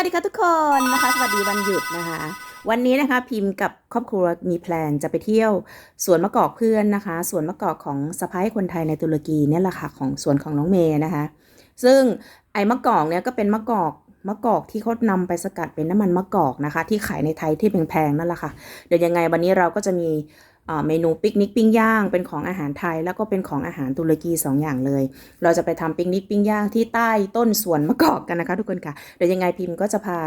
วัสดีค่ะทุกคนนะคะ สวัสดีวันหยุดนะคะ วันนี้นะคะพิมพ์กับครอบครัวมีแพลนจะไปเที่ยวสวนมะกอกเพื่อนนะคะสวนมะกอกของสะพ้ายคนไทยในตุรกีเนี่ยแหละค่ะของสวนของน้องเมย์นะคะ ซึ่งไอ้มะกอกเนี่ยก็เป็นมะกอกมะกอกที่เขานำไปสกัดเป็นน้ำมันมะกอกนะคะ ที่ขายในไทยที่แพงๆนั่นแหละค่ะ เดี๋ยวยังไงวันนี้เราก็จะมี เมนูปิกนิกปิ้งย่างเป็นของอาหารไทย แล้วก็เป็นของอาหารตุรกีสองอย่างเลย เราจะไปทำปิกนิกปิ้งย่างที่ใต้ต้นสวนมะกอกกันนะคะ ทุกคนค่ะเดี๋ยวยังไงพิมพ์ก็จะพา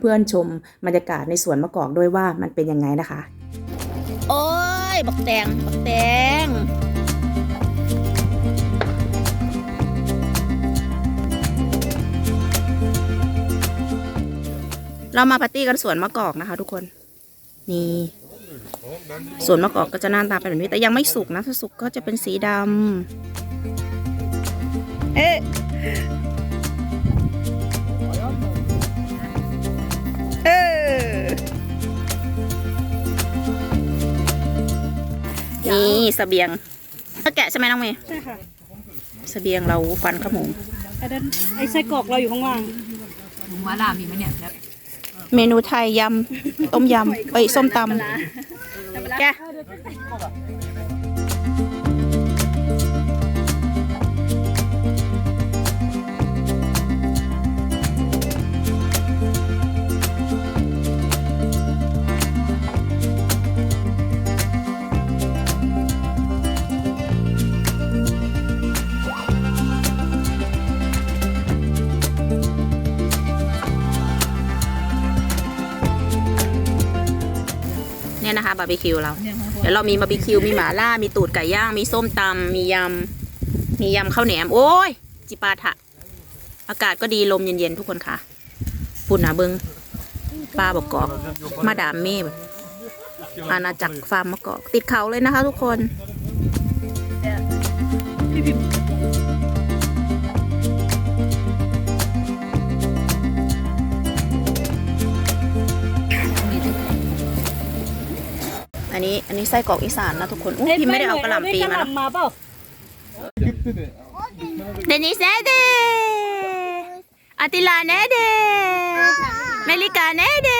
เพื่อนๆชมบรรยากาศในสวนมะกอกด้วยว่ามันเป็นยังไงนะคะ โอ้ยบักแตงบักแตงเรามาปาร์ตี้กันสวนมะกอกนะคะ ทุกคนนี่ สวนมะกอกก็จะหน้าตาเป็นแบบนี้ แต่ยังไม่สุกนะ ถ้าสุกก็จะเป็นสีดำ เอ๊ะเออนี่เสบียงถ้าแกะใช่ไหมน้องเมย์ใช่ค่ะเสบียงเราฟันข้าวหมูอันนั้นไอ้ไส้กรอกเราอยู่ข้างล่างหมูมาลามีไหมเนี่ยแล้ว เมนูไทยยำต้มยำเอ้ยส้มตำแก เนี่ยนะคะบาร์บีคิวเรา เดี๋ยวเรามีบาร์บีคิวมีหมาล่ามีตูดไก่ย่างมีส้มตำมียำมียำข้าวแหนม โอ้ยจิปาถะ อากาศก็ดีลมเย็นๆทุกคนค่ะปุ่นนะเบิงปลาบอกกอกมาดามเม่แบบอาณาจักรฟาร์มมะกอก ติดเขาเลยนะคะทุกคน อันนี้อันนี้ไส้กรอกอีสานนะทุกคนอุ๊ยพิมไม่ได้เอากระหล่ำปีกระมาหนะล่ำมาเปล่า Deniz nerede? Atilla nerede? Melika nerede?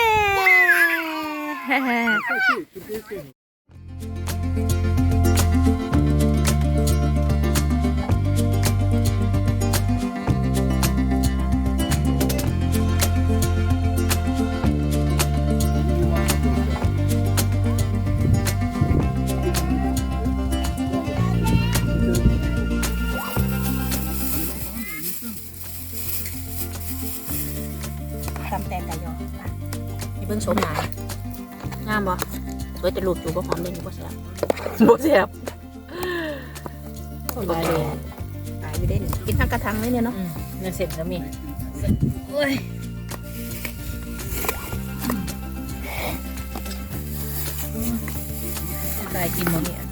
ตำแตงไก่ยอนี่เบิ่งชมหนางามบ่สวยแต่ลูกอยู่บ่หอมเด่นอยู่บ่แซ่บบ่แซ่บบ่แซ่บตายอยู่เด่นกินทั้งกระทังเลยเนี่ยเนาะอืมเงินเสร็จแล้วมีโอ้ยตายกินบ่มีอัน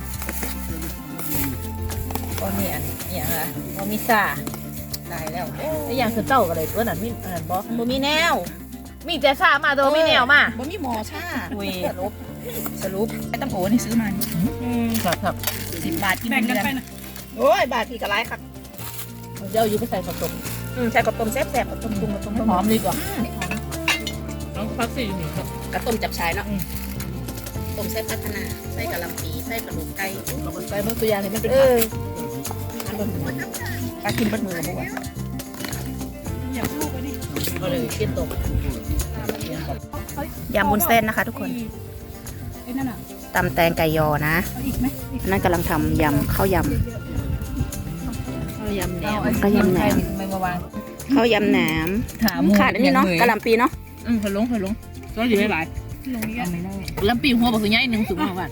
บ่มีอันอย่างละบ่มีซา ตายแล้วแล้วอย่างคือเต้ากันเลยตัวนั้นมีอันนั้นบ่บ่มีแนว มีแต่ซามาตัวมีแนวมาบ่มีหมอชาอุ้ยสรุปสรุปไอ้ตำโอนี่ซื้อมานี่ครับครับสิบบาทกินแบ่งกันไปนะโอ้ยบาทที่กะไรครับเดี๋ยวอยู่ไปใส่ข้าวต้มอืมใส่กระต้มแซ่บๆกระต้มปรุงกระต้มหอมดีกว่าอืมหอมน้องพักสินี่ครับกระต้มจับชายเนาะอืมต้มไส้พัฒนาไส้กะหล่ำปีไส้กระดูกไก่ไปเมื่อตัวอย่างนี่มันเป็นเอผักอ อันบนหัวปลากินบนมือกับพวกอย่าพูดไปนี่ก็เลยเคี่ยนต้มยำบุญเส้นนะคะ ทุกคนตำแตงไก่ยอนะนนั้นกำลังทำยำข้าวยเอาวยำแหนมก็ยำแหนมข้าวยำแหนมขาดอันนี้เนาะกะหล่ำปีเนาะอืมขลุงขลุงก็อยู่ไม่หลายลงนี้เอาไม่ำปีหัวบอกคือใหญ่หนึ่งสูงมากว่า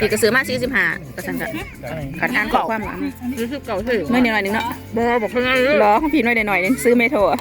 อีกกระสือมาสี่สิบห้ากระสันกัขัดอ่านข้อความหลังรู้สึกเก่าสิน้อยหน่อยหนึงเนาะบอกบอกเพื่อนเลยรอของพี่น้อยหน่อยหนึงซื้อไม่โทรอะ